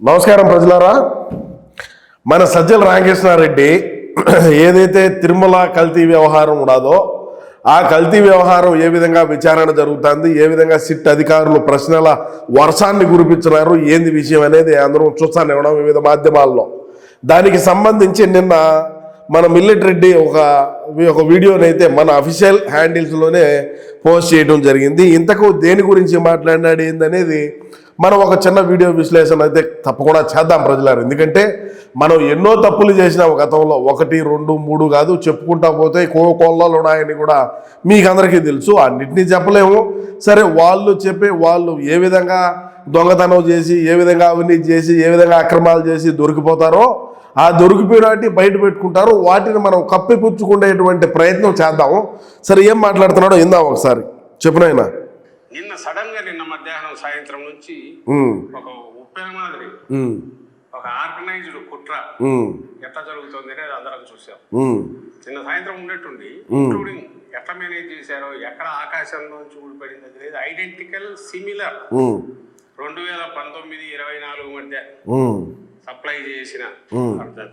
నమస్కారం ప్రజలారా. మన సజ్జల రామకృష్ణారెడ్డి ఏదైతే తిరుమల కల్తీ వ్యవహారం ఉండదో ఆ కల్తీ వ్యవహారం ఏ విధంగా విచారణ జరుగుతుంది ఏ విధంగా సిట్ అధికారులు ప్రశ్నల వర్షాన్ని కురిపించినారు ఏంది విషయం అనేది అందరం చూస్తాను ఇవ్వడం వివిధ మాధ్యమాల్లో. దానికి సంబంధించి నిన్న మన మిల్లెట్ రెడ్డి ఒక ఒక వీడియోని అయితే మన అఫీషియల్ హ్యాండిల్స్లోనే పోస్ట్ చేయడం జరిగింది. ఇంతకు దేని గురించి మాట్లాడాడు ఏందనేది మనం ఒక చిన్న వీడియో విశ్లేషణ అయితే తప్పకుండా చేద్దాం ప్రజలారు. ఎందుకంటే మనం ఎన్నో తప్పులు చేసినాం గతంలో ఒకటి రెండు మూడు కాదు చెప్పుకుంటా పోతే కో కోళ్ళలు ఉన్నాయని కూడా మీకు అందరికీ తెలుసు. అన్నిటినీ చెప్పలేము. సరే వాళ్ళు చెప్పే వాళ్ళు ఏ విధంగా దొంగతనం చేసి ఏ విధంగా అవినీతి చేసి ఏ విధంగా అక్రమాలు చేసి దొరికిపోతారో ఆ దొరికిపోయినట్టు బయట పెట్టుకుంటారు. వాటిని మనం కప్పిపుచ్చుకునేటువంటి ప్రయత్నం చేద్దాము. సరే ఏం మాట్లాడుతున్నాడో ఇందాం ఒకసారి. చెప్పునైనా నిన్న సడన్గా నిన్న మధ్యాహ్నం సాయంత్రం నుంచి ఒక ఉప్పెన మాదిరి ఒక ఆర్గనైజ్డ్ కుట్ర ఎట్లా జరుగుతుంది అనేది అందరం చూసాం. నిన్న సాయంత్రం ఉన్నట్టుండి ఇంక్లూడింగ్ ఎట్లా మేనేజ్ చేశారో ఎక్కడ ఆకాశంలోంచి ఊడిపడింది అనేది ఐడెంటికల్ సిమిలర్ రెండు వేల పంతొమ్మిది ఇరవై నాలుగు మధ్య సప్లై చేసిన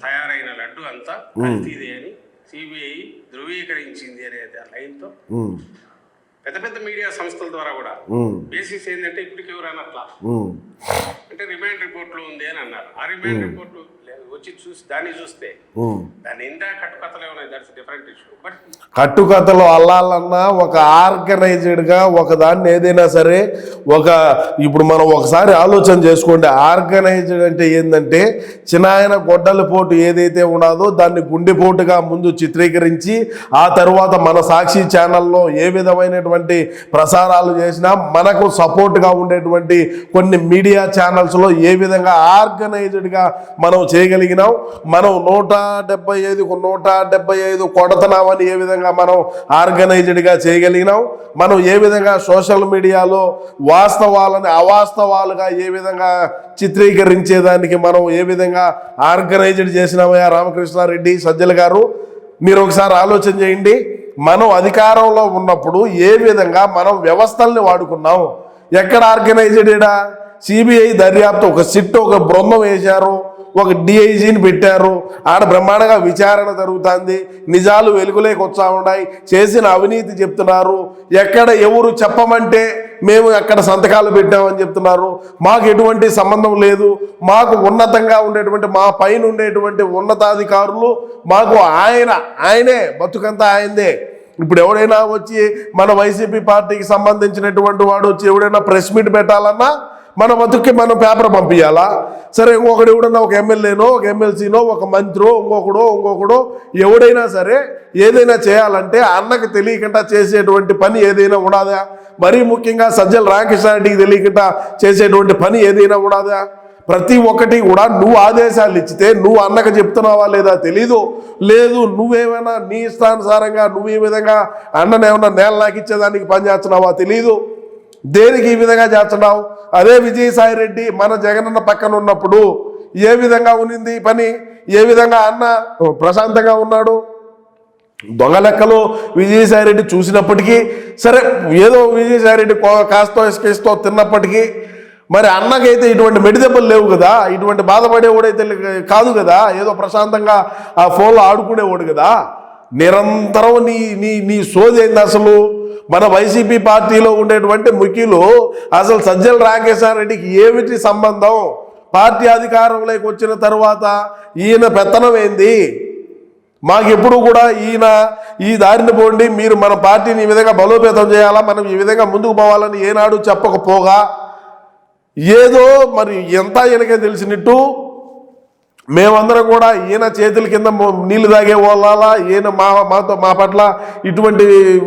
తయారైన లడ్డు అంతా కల్తీదే అని సిబిఐ ధృవీకరించింది అనేది ఆ లైన్తో. పెద్ద పెద్ద మీడియా సంస్థల ద్వారా కూడా బేసిస్ ఏంటంటే ఇప్పటికి ఎవరైనా అట్లా అంటే రిమైండ్ రిపోర్ట్లో ఉంది అని అన్నారు. ఆ రిమైండ్ రిపోర్ట్ వచ్చి చూసి దాన్ని చూస్తే దాని నిండా కట్టుకథలే ఉన్నాయి. దట్స్ డిఫరెంట్ ఇష్యూ బట్ కట్టుకథలు అల్లాలన్నా ఒక ఆర్గనైజ్డ్గా ఒక దాన్ని ఏదైనా సరే ఒక ఇప్పుడు మనం ఒకసారి ఆలోచన చేసుకోండి. ఆర్గనైజ్డ్ అంటే ఏంటంటే చిన్నాయన గొడ్డలి పోటు ఏదైతే ఉన్నదో దాన్ని గుండెపోటుగా ముందు చిత్రీకరించి ఆ తర్వాత మన సాక్షి ఛానల్లో ఏ విధమైనటువంటి ప్రసారాలు చేసినా మనకు సపోర్ట్గా ఉండేటువంటి కొన్ని మీడియా ఛానల్స్లో ఏ విధంగా ఆర్గనైజ్డ్గా మనం చేయగలిగినాం? మనం నూట డెబ్బై ఐదుకు నూట డెబ్బై ఐదు కొడతనామని ఏ విధంగా మనం ఆర్గనైజ్డ్గా చేయగలిగినాం? మనం ఏ విధంగా సోషల్ మీడియాలో వాస్తవాలని అవాస్తవాలుగా ఏ విధంగా చిత్రీకరించేదానికి మనం ఏ విధంగా ఆర్గనైజ్డ్ చేసినామయ్యా రామకృష్ణారెడ్డి సజ్జల గారు? మీరు ఒకసారి ఆలోచన చేయండి. మనం అధికారంలో ఉన్నప్పుడు ఏ విధంగా మనం వ్యవస్థల్ని వాడుకున్నాం? ఎక్కడ ఆర్గనైజ్డా సిబిఐ దర్యాప్తు ఒక సిట్ ఒక బృందం వేశారు ఒక డిఐజీని పెట్టారు. ఆడ బ్రహ్మాండంగా విచారణ జరుగుతుంది. నిజాలు వెలుగులేకి వచ్చా ఉన్నాయి. చేసిన అవినీతి చెప్తున్నారు. ఎక్కడ ఎవరు చెప్పమంటే మేము అక్కడ సంతకాలు పెట్టామని చెప్తున్నారు. మాకు ఎటువంటి సంబంధం లేదు. మాకు ఉన్నతంగా ఉండేటువంటి మా పైన ఉండేటువంటి ఉన్నతాధికారులు మాకు ఆయన ఆయనే బతుకంతా ఆయనదే. ఇప్పుడు ఎవడైనా వచ్చి మన వైసీపీ పార్టీకి సంబంధించినటువంటి వాడు వచ్చి ఎవడైనా ప్రెస్ మీట్ పెట్టాలన్నా మన బతుక్కి మనం పేపర్ పంపించాలా సరే ఇంకొకడు ఎవడన్నా ఒక ఎమ్మెల్యేనో ఒక ఎమ్మెల్సీనో ఒక మంత్రో ఇంకొకడో ఇంకొకడో ఎవడైనా సరే ఏదైనా చేయాలంటే అన్నకు తెలియకుండా చేసేటువంటి పని ఏదైనా ఉండదా? మరీ ముఖ్యంగా సజ్జల రామకృష్ణారెడ్డికి తెలియకుండా చేసేటువంటి పని ఏదైనా ఉండదా? ప్రతి ఒక్కటి కూడా నువ్వు ఆదేశాలు ఇచ్చితే నువ్వు అన్నకు చెప్తున్నావా లేదా తెలీదు. లేదు నువ్వేమైనా నీ ఇష్టానుసారంగా నువ్వు ఈ విధంగా అన్నను ఏమైనా నేల నాకు ఇచ్చేదానికి పని చేస్తున్నావా తెలీదు. దేనికి ఈ విధంగా చేస్తున్నావు? అదే విజయసాయిరెడ్డి మన జగనన్న పక్కన ఉన్నప్పుడు ఏ విధంగా ఉన్నింది పని? ఏ విధంగా అన్న ప్రశాంతంగా ఉన్నాడు? దొంగ లెక్కలు విజయసాయిరెడ్డి చూసినప్పటికీ సరే ఏదో విజయసాయి రెడ్డి కాస్తో ఇసుకేస్తో తిన్నప్పటికీ మరి అన్నకైతే ఇటువంటి మెడిదెబ్బలు లేవు కదా? ఇటువంటి బాధపడేవాడైతే కాదు కదా? ఏదో ప్రశాంతంగా ఆ ఫోన్లో ఆడుకునేవాడు కదా? నిరంతరం నీ నీ నీ సోది అసలు? మన వైసీపీ పార్టీలో ఉండేటువంటి ముఖ్యులు అసలు సజ్జల రాకేశారెడ్డికి ఏమిటి సంబంధం? పార్టీ అధికారంలోకి వచ్చిన తర్వాత ఈయన పెత్తనం ఏంది? మాకు ఎప్పుడు కూడా ఈయన ఈ దారిని పోండి మీరు మన పార్టీని ఈ విధంగా బలోపేతం చేయాలా మనం ఈ విధంగా ముందుకు పోవాలని ఏనాడు చెప్పకపోగా? ఏదో మరి ఎంత ఈయనకే తెలిసినట్టు మేమందరం కూడా ఈయన చేతుల కింద నీళ్ళు తాగే వాళ్ళాలా ఈయన మా మాతో మా పట్ల ఇటువంటి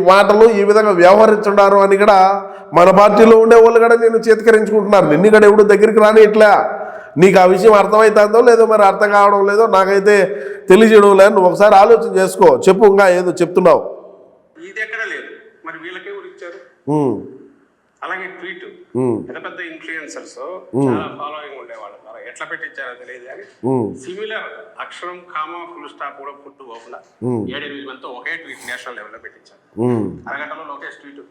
మాటలు ఈ విధంగా వ్యవహరించున్నారు అని కూడా మన పార్టీలో ఉండే వాళ్ళు కూడా నేను చేతికరించుకుంటున్నారు. నిన్ను కూడా ఎవడు దగ్గరికి రాని ఇట్లా నీకు ఆ విషయం అర్థమవుతుందో లేదో మరి అర్థం కావడం లేదో నాకైతే తెలియజేయడం లేదు. నువ్వు ఒకసారి ఆలోచన చేసుకో. చెప్పు ఇంకా ఏదో చెప్తున్నావు. ఇది ఎక్కడ లేదు. మరి వీళ్ళకే ఇచ్చారు? అలాగే ట్వీట్. పెద్ద పెద్ద ఇన్ఫ్లుయెన్సర్స్ చాలా ఫాలోయింగ్ ఉండేవాళ్ళు. ఎట్లా పెట్టించారో తెలియదు కానీ సిమిలర్ అక్షరం కామా ఫుల్ స్టాప్ కూడా పుట్టు పోకుండా. ఏడెనిమిది మందితో ఒకే ట్వీట్ నేషనల్ లెవెల్లో పెట్టించారు. అరగంటలో లోకేష్ ట్వీట్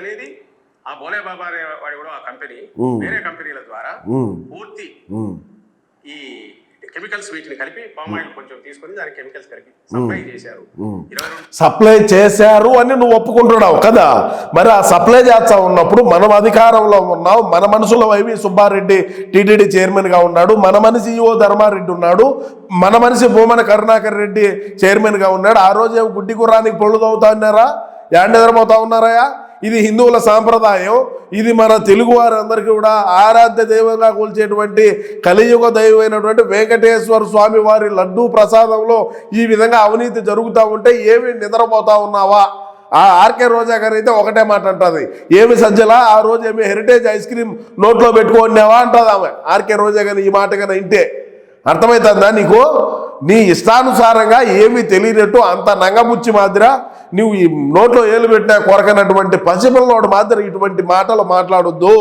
అనేది ఆ బోలే బాబా అనే వాడి కూడా ఆ కంపెనీ. వేరే కంపెనీల ద్వారా పూర్తి ఈ కెమికల్స్ వీటిని కలిపి పామ్ ఆయిల్ కొంచెం తీసుకొని దానికి కెమికల్స్ కలిపి సప్లై చేశారు. సప్లై చేశారు అని నువ్వు ఒప్పుకుంటున్నావు కదా? మరి ఆ సప్లై చేస్తా ఉన్నప్పుడు మనం అధికారంలో ఉన్నాం మన మనసులో వైవి సుబ్బారెడ్డి టీటీడీ చైర్మన్గా ఉన్నాడు మన మనిషి ఈఓ ధర్మారెడ్డి ఉన్నాడు మన మనిషి భూమన కరుణాకర్ రెడ్డి చైర్మన్గా ఉన్నాడు ఆ రోజు గుడ్డి గుర్రానికి పొళ్ళు తవ్వుతా ఉన్నారా? యాండెదరమవుతా ఉన్నారయ్యా ఇది హిందువుల సాంప్రదాయం. ఇది మన తెలుగు వారందరికీ కూడా ఆరాధ్య దైవంగా కూల్చేటువంటి కలియుగ దైవమైనటువంటి వెంకటేశ్వర స్వామి వారి లడ్డూ ప్రసాదంలో ఈ విధంగా అవినీతి జరుగుతూ ఉంటే ఏమి నిద్రపోతా ఉన్నావా? ఆ ఆర్కే రోజా గారు అయితే ఒకటే మాట అంటుంది. ఏమి సజ్జల ఆ రోజు ఏమి హెరిటేజ్ ఐస్ క్రీమ్ నోట్లో పెట్టుకున్నావా అంటుంది ఆమె. ఆర్కే రోజా గారు ఈ మాట కానీ ఇంటే అర్థమవుతుందా నీకు? నీ ఇష్టానుసారంగా ఏమీ తెలియనట్టు అంత నంగముచ్చి మాదిర నువ్వు ఈ నోట్లో ఏలు పెట్టినా కొరకనటువంటి పసిపిల్లలోడు మాదిరి ఇటువంటి మాటలు మాట్లాడొద్దు.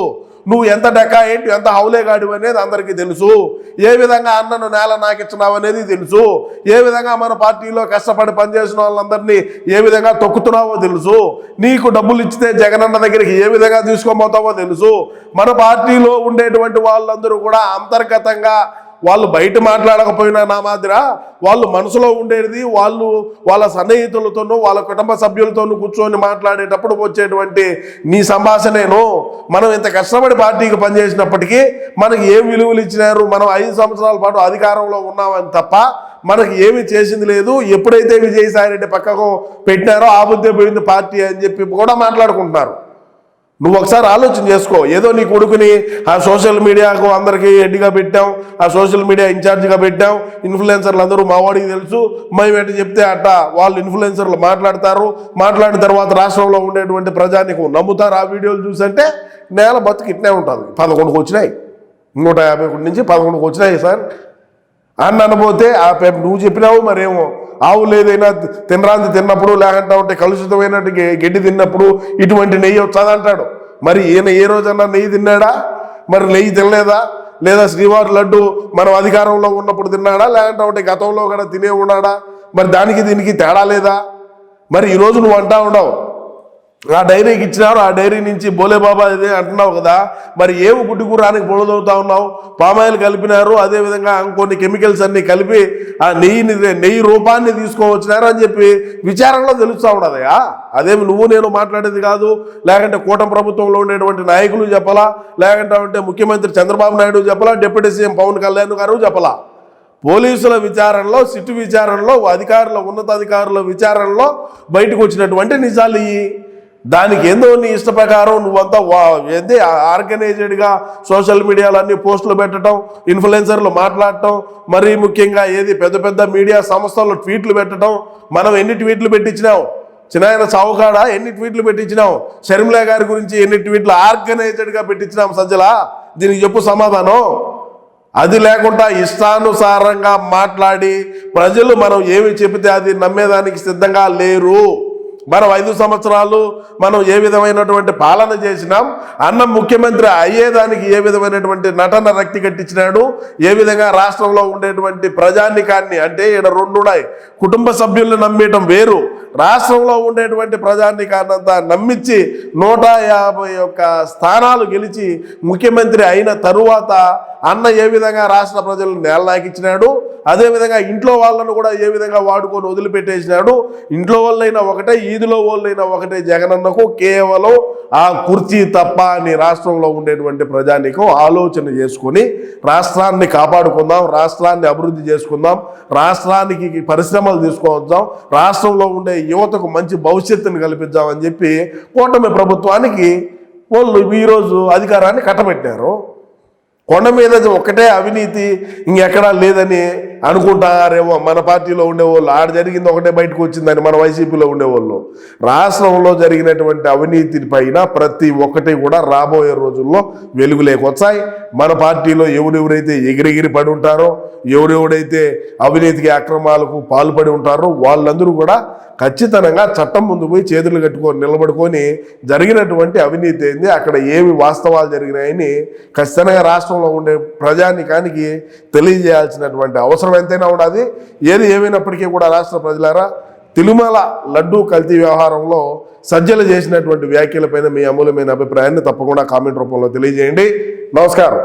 నువ్వు ఎంత డెక్కా ఏంటి ఎంత హౌలేగాడు అనేది అందరికీ తెలుసు. ఏ విధంగా అన్నను నేల నాకిచ్చినావు అనేది తెలుసు. ఏ విధంగా మన పార్టీలో కష్టపడి పనిచేసిన వాళ్ళందరినీ ఏ విధంగా తొక్కుతున్నావో తెలుసు. నీకు డబ్బులు ఇచ్చితే జగనన్న దగ్గరికి ఏ విధంగా తీసుకోబోతావో తెలుసు. మన పార్టీలో ఉండేటువంటి వాళ్ళందరూ కూడా అంతర్గతంగా వాళ్ళు బయట మాట్లాడకపోయినా నా మాదిర వాళ్ళు మనసులో ఉండేది వాళ్ళు వాళ్ళ సన్నిహితులతోనూ వాళ్ళ కుటుంబ సభ్యులతోనూ కూర్చొని మాట్లాడేటప్పుడు వచ్చేటువంటి నీ సంభాషణేను మనం ఇంత కష్టపడి పార్టీకి పనిచేసినప్పటికీ మనకి ఏం విలువలు ఇచ్చినారు మనం ఐదు సంవత్సరాల పాటు అధికారంలో ఉన్నామని తప్ప మనకి ఏమి చేసింది లేదు. ఎప్పుడైతే విజయసాయి రెడ్డి పక్కకు పెట్టినారో ఆ బుద్ధి పోయింది పార్టీ అని చెప్పి కూడా మాట్లాడుకుంటున్నారు. నువ్వు ఒకసారి ఆలోచన చేసుకో. ఏదో నీ కొడుకుని ఆ సోషల్ మీడియాకు అందరికీ హెడ్గా పెట్టాం ఆ సోషల్ మీడియా ఇన్ఛార్జ్గా పెట్టాం ఇన్ఫ్లుయెన్సర్లు అందరూ మావాడికి తెలుసు మేము చెప్తే అట్ట వాళ్ళు ఇన్ఫ్లుయెన్సర్లు మాట్లాడతారు మాట్లాడిన తర్వాత రాష్ట్రంలో ఉండేటువంటి ప్రజానికి నమ్ముతారు. ఆ వీడియోలు చూసంటే నేల బతుకు ఇట్నే ఉంటుంది. పదకొండుకు వచ్చినాయి. నూట యాభై ఒకటి నుంచి పదకొండుకు వచ్చినాయి సార్. అని అనబోతే ఆ నువ్వు చెప్పినావు మరేమో ఆవులు ఏదైనా తినరాంది తిన్నప్పుడు లేకుంటే ఉంటే కలుషితమైన గడ్డి తిన్నప్పుడు ఇటువంటి నెయ్యి వచ్చాదంటాడు మరి ఈయన ఏ రోజన్నా నెయ్యి తిన్నాడా? మరి నెయ్యి తినలేదా? లేదా శ్రీవారి లడ్డు మనం అధికారంలో ఉన్నప్పుడు తిన్నాడా? లేకుంటే ఉంటే గతంలో కూడా తినే ఉన్నాడా? మరి దానికి దీనికి తేడా లేదా? మరి ఈరోజు నువ్వు అంటా ఉండవు. ఆ డైరీకి ఇచ్చినారు ఆ డైరీ నుంచి బోలే బాబా ఇదే అంటున్నావు కదా. మరి ఏమి గుడ్డి కూరానికి పొడదవుతా ఉన్నావు? పామాయిల్ కలిపినారు అదేవిధంగా ఇంకొన్ని కెమికల్స్ అన్ని కలిపి ఆ నెయ్యిని నెయ్యి రూపాన్ని తీసుకోవచ్చినారు అని చెప్పి విచారణలో తెలుస్తూ ఉండదయా అదేమి నువ్వు నేను మాట్లాడేది కాదు. లేకంటే కూటమి ప్రభుత్వంలో ఉండేటువంటి నాయకులు చెప్పలా? లేకంటే ముఖ్యమంత్రి చంద్రబాబు నాయుడు చెప్పలా? డిప్యూటీ సీఎం పవన్ కళ్యాణ్ గారు చెప్పలా? పోలీసుల విచారణలో సిట్టు విచారణలో అధికారుల ఉన్నతాధికారుల విచారణలో బయటకు వచ్చినటువంటి నిజాలు ఇవి దానికి ఏందో నీ ఇష్ట ప్రకారం నువ్వంతా వా ఏంది ఆర్గనైజ్డ్గా సోషల్ మీడియాలో అన్ని పోస్టులు పెట్టడం ఇన్ఫ్లుయెన్సర్లు మాట్లాడటం మరీ ముఖ్యంగా ఏది పెద్ద పెద్ద మీడియా సంస్థల్లో ట్వీట్లు పెట్టడం మనం ఎన్ని ట్వీట్లు పెట్టించినాం చిన్నాయన చౌకాడ ఎన్ని ట్వీట్లు పెట్టించినాం షర్మిలే గారి గురించి ఎన్ని ట్వీట్లు ఆర్గనైజ్డ్గా పెట్టించినాం సజ్జల? దీనికి చెప్పు సమాధానం. అది లేకుండా ఇష్టానుసారంగా మాట్లాడి ప్రజలు మనం ఏమి చెబితే అది నమ్మేదానికి సిద్ధంగా లేరు. మనం ఐదు సంవత్సరాలు మనం ఏ విధమైనటువంటి పాలన చేసినాం అన్న ముఖ్యమంత్రి అయ్యేదానికి ఏ విధమైనటువంటి నటన రక్తి కట్టించినాడు ఏ విధంగా రాష్ట్రంలో ఉండేటువంటి ప్రజానికాన్ని అంటే ఇక్కడ రెండు కుటుంబ సభ్యులను నమ్మేయటం వేరు. రాష్ట్రంలో ఉండేటువంటి ప్రజానికాన్నంతా నమ్మించి నూట యాభై ఒక్క స్థానాలు గెలిచి ముఖ్యమంత్రి అయిన తరువాత అన్న ఏ విధంగా రాష్ట్ర ప్రజలను నేలనాకిచ్చినాడు అదేవిధంగా ఇంట్లో వాళ్ళను కూడా ఏ విధంగా వాడుకొని వదిలిపెట్టేసినాడు ఇంట్లో వాళ్ళైనా ఒకటే ఈదిలో వాళ్ళైనా ఒకటే జగనన్నకు కేవలం ఆ కుర్చీ తప్ప అని రాష్ట్రంలో ఉండేటువంటి ప్రజానికం ఆలోచన చేసుకొని రాష్ట్రాన్ని కాపాడుకుందాం రాష్ట్రాన్ని అభివృద్ధి చేసుకుందాం రాష్ట్రానికి పరిశ్రమలు తీసుకొద్దాం రాష్ట్రంలో ఉండే యువతకు మంచి భవిష్యత్తుని కల్పిద్దామని చెప్పి కూటమి ప్రభుత్వానికి వాళ్ళు ఈరోజు అధికారాన్ని కట్టబెట్టారు. కొండ మీద ఒకటే అవినీతి ఇంకెక్కడా లేదని అనుకుంటారేమో. మన పార్టీలో ఉండేవాళ్ళు ఆడ జరిగింది ఒకటే బయటకు వచ్చిందని మన వైసీపీలో ఉండేవాళ్ళు. రాష్ట్రంలో జరిగినటువంటి అవినీతి పైన ప్రతి ఒక్కటి కూడా రాబోయే రోజుల్లో వెలుగులేకొచ్చాయి మన పార్టీలో ఎవరెవరైతే ఎగిరెగిరి పడి ఉంటారో ఎవరెవడైతే అవినీతికి అక్రమాలకు పాల్పడి ఉంటారో వాళ్ళందరూ కూడా ఖచ్చితంగా చట్టం ముందు పోయి చేతులు కట్టుకొని నిలబడుకొని జరిగినటువంటి అవినీతి అయింది అక్కడ ఏమి వాస్తవాలు జరిగినాయని ఖచ్చితంగా రాష్ట్రంలో ఉండే ప్రజానికానికి తెలియజేయాల్సినటువంటి అవసరం అవసరం ఎంతైనా ఉన్నది ఏది ఏమైనప్పటికీ కూడా రాష్ట్ర ప్రజలారా తిరుమల లడ్డూ కల్తీ వ్యవహారంలో సజ్జలు చేసినటువంటి వ్యాఖ్యలపైన మీ అమూల్యమైన అభిప్రాయాన్ని తప్పకుండా కామెంట్ రూపంలో తెలియజేయండి. నమస్కారం.